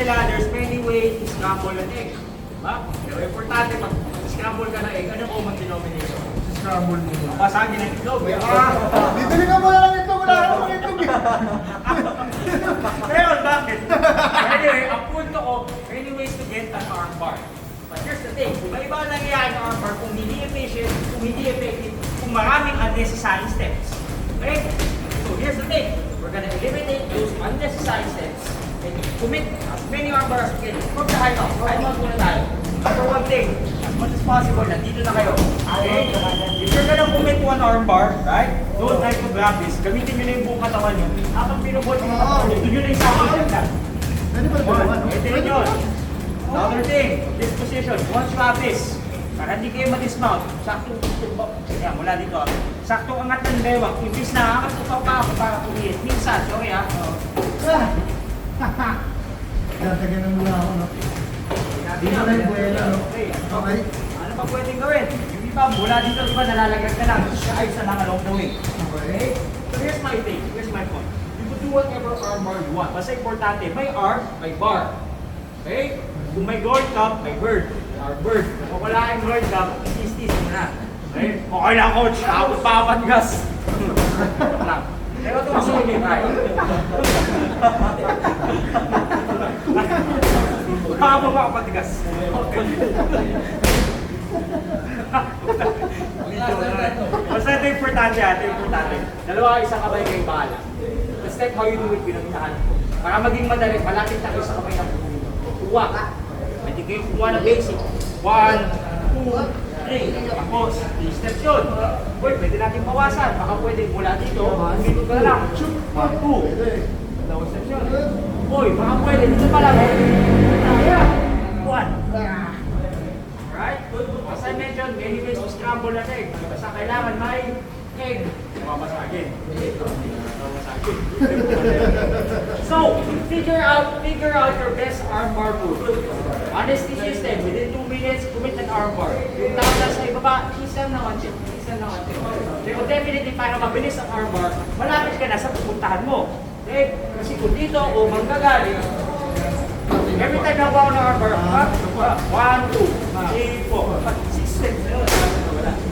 nila, there's many ways to scramble an egg. Diba? Pero importante, pag scramble ka ng egg, ano common denominator? Scramble mo. Pasagin ng itlog. Ah! Dito ka muna lang ito. Wala ka naman ito. Pero bakit? anyway, ang punto ko, many ways to get an arm bar. But here's the thing, kung may iba ang nangyayari ng arm bar, kung hindi efficient, kung hindi effective, kung maraming unnecessary steps. Okay? So here's the thing, we're gonna eliminate those unnecessary steps commit as many bars as we can. From the high up, high up muna tayo. For one thing, as much as possible, nandito na kayo. Okay? If you're gonna commit one arm bar, right? Don't try to grab this. Gamitin nyo na yung buong katawan nyo. Habang pinubot yung katawan nyo, doon nyo na yung sakit na. Pwede ba ito? One, ito yun yun. Another thing, this position, once you have this, para hindi kayo ma-dismount, sakto, yan, mula dito, ah. sakto angat ng bewang, imbis na angat ko pa ako para pumiit. Minsan, sorry ah, Tatagyan na muna ako, no? Dito na yung buwela, no? Okay, ano pa pwedeng gawin? Yung iba, mula dito, iba nalalagyan ka lang, siya ay sa lang along the way. Okay? So here's my thing, here's my point. You could do whatever arm bar you want. Basta importante, may arm, may bar. Okay? Kung may gold cup, may bird. Or bird. Kung wala yung gold cup, tis-tis mo na. Okay? Okay lang coach, ako pa gas. lang. Pero ito gusto ko yung ba ako patigas? Basta ito importante ha, ito importante. Dalawa, isang kamay kayo bahala. The step how you do it, pinagtahan ko. Para maging madali, malapit na kayo sa kamay ng puno. Tuwa ka. Pwede kayo kumuha ng basic. One, two, three. Tapos, three steps yun. Uy, pwede natin bawasan. Baka pwede mula dito, dito ka lang. One, two. Dalawang steps yun. Uy, baka pwede dito pa lang. yun, many ways to scramble an egg. Basta kailangan may egg. Mamasagin. Mamasagin. so, figure out figure out your best armbar move. Honesty system, within 2 minutes, commit an armbar. Yung tapos sa ibaba, isa na konti. Isa na konti. Pero definitely, para mabilis ang armbar, malapit ka na sa pupuntahan mo. Okay? Kasi kung dito o manggagaling, every time na ako ng armbar, 1, 2, 3, 4, 5, 6, 頑張れ。